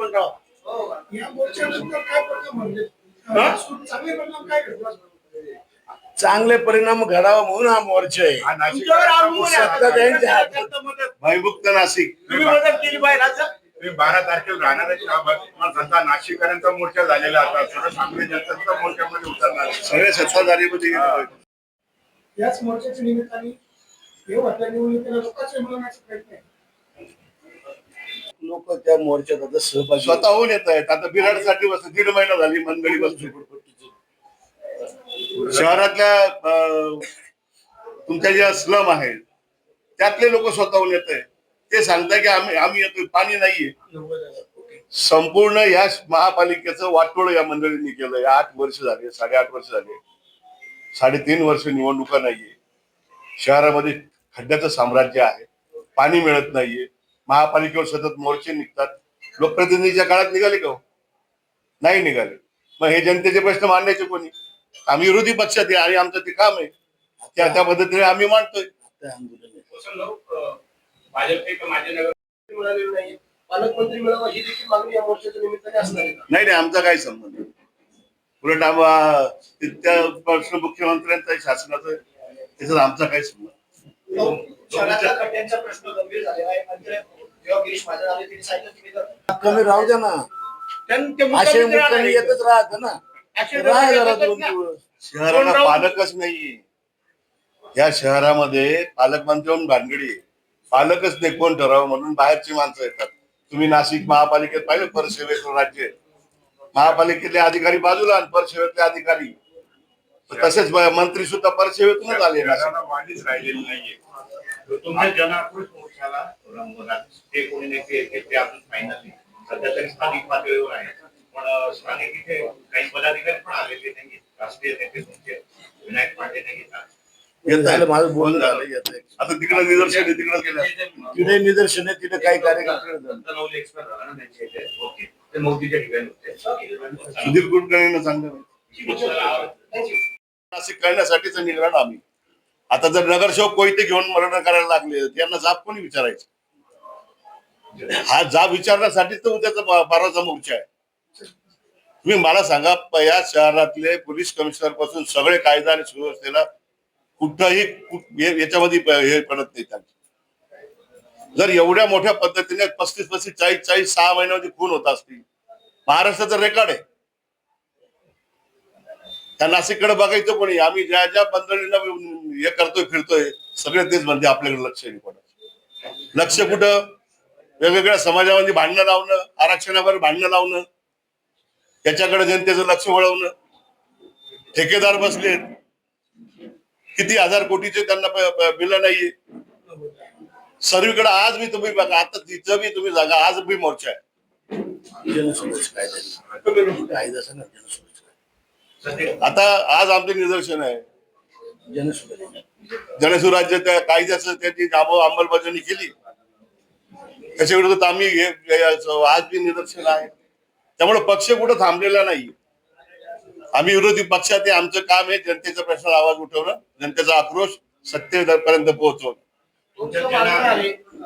परिणाम म्हणजे हा? चांगले परिणाम घडावा म्हणून हा मोर्चा हा आहे. सत्ता त्यांच्या हातात. भयमुक्त नाशिक. तुम्ही मदत केली पाहिजे तुम्ही बारा तारखेला राहणार सध्या नाशिकपर्यंत मोर्चा झालेला आता. सर्व सांगली जनता मोर्चामध्ये उतरणार सगळे सत्ताधारीमध्ये. याच मोर्चाच्या निमित्ताने आहे. लोक त्या मोर्चात आता सहभागी स्वतःहून येत आहेत. आता बिराडसाठी बस दीड महिना झाली मंडळी बस शहरातल्या अं, तुमच्या ज्या स्लम आहेत त्यातले लोक स्वतःहून येत आहे ते सांगताय की आम्ही आम्ही येतोय पाणी नाहीये. संपूर्ण या महापालिकेचं वाटोळ या मंडळींनी केलंय. आठ वर्ष झाले साडेआठ वर्ष झाले. साडेतीन वर्ष निवडणुका नाहीये. शहरामध्ये खड्ड्याचं साम्राज्य आहे. पाणी मिळत नाहीये. महापालिकेवर सतत मोर्चे निघतात. लोकप्रतिनिधीच्या काळात निघाले का हो? नाही निघाले. मग हे जनतेचे प्रश्न मांडायचे कोणी? आम्ही विरोधी पक्षात आहे आणि आमचं ते काम आहे. त्या त्या पद्धतीने आम्ही मांडतोय. नगर मिळालेलं नाही पालकमंत्री मिळावा ही देखील मागणी या मोर्चाच्या निमित्ताने असणार आहे नाही नाही आमचा काही संबंध नाही. उलट आम्हा त्या प्रश्न मुख्यमंत्र्यांचा शासनाचा. त्याच्यात आमचा काही संबंध नाही. शहरातल्या खड्ड्यांचा प्रश्न गंभीर झालेला आहे आणि ते जेव्हा गिरीश महाजन आले त्यांनी सांगितलं तुम्ही तर कमी राहू द्या ना असे मुक्कामी येतच राहत ना राहा जरा दोन. दिवस शहराला पालकच नाहीये या शहरामध्ये पालकमंत्री म्हणून भानगडी पालकच नाही कोण ठरावं म्हणून बाहेरची माणसं येतात. तुम्ही नाशिक महापालिकेत पाहिलं परसेवेचं राज्य महापालिकेतले अधिकारी बाजूला आणि परसेवेतले अधिकारी. तसेच मंत्री सुद्धा परसेवेतूनच आले नाशिक. वाढीच राहिलेली नाहीये. तुमच्या जनआक्रोश मोर्चाला ते कोणी नेते येते ते अजून फायनल नाही सध्या तरी स्थानिक पातळीवर आहे. पण स्थानिक इथे काही पदाधिकारी पण आलेले नाही राष्ट्रीय नेते तुमचे विनायक पांडे नाही येतात येत झालं. माझं बोलणं झालं येत आहे. आता तिकडे निदर्शन आहे, तिकडे तिथे निदर्शन आहे तिथे काही कार्यकर्ते सुधीर कुलकर्णीनं नाशिक करण्यासाठीच निघणार ना आम्ही. आता जर नगरसेवक कोयते घेऊन मरण करायला लागले त्यांना जाब कोणी विचारायचं? हा जाब विचारण्यासाठीच तर उद्याचा बाराचा मोर्चा आहे. तुम्ही मला सांगा या शहरातले पोलीस कमिशनरपासून सगळे कायदा आणि सुव्यवस्थेला कुठंही याच्यामध्ये हे पडत नाही त्यांचे. जर एवढ्या मोठ्या पद्धतीने पस्तीस पस्तीस चाळीस चाळीस सहा महिन्यामध्ये खून होत असतील. महाराष्ट्राचा रेकॉर्ड आहे. त्या नाशिककडे बघायचं कोणी? आम्ही ज्या ज्या मंडळींना हे करतोय फिरतोय सगळे तेच म्हणजे आपल्याकडे लक्ष नाही पडत लक्ष कुठं? वेगवेगळ्या समाजामध्ये भांडणं लावणं आरक्षणावर भांडणं लावणं त्याच्याकडे जनतेचं लक्ष वळवणं. ठेकेदार बसलेत. किती हजार कोटीचे त्यांना बिल नाहीये. सर्वीकडे आज मी तुम्ही बघा आता तिथं बी तुम्ही जागा आज बी मोर्चा आहे. आता आज आमचे निदर्शन आहे. जनसुराज्य त्या कायद्याचं जाब- अंमलबजावणी केली त्याच्या विरोधात आम्ही आज बी निदर्शन आहे. त्यामुळे पक्ष कुठं थांबलेला नाही आम्ही विरोधी पक्षात आहे आमचं काम आहे जनतेचा प्रश्न आवाज उठवणं जनतेचा आक्रोश सत्तेपर्यंत पोहोचवणं.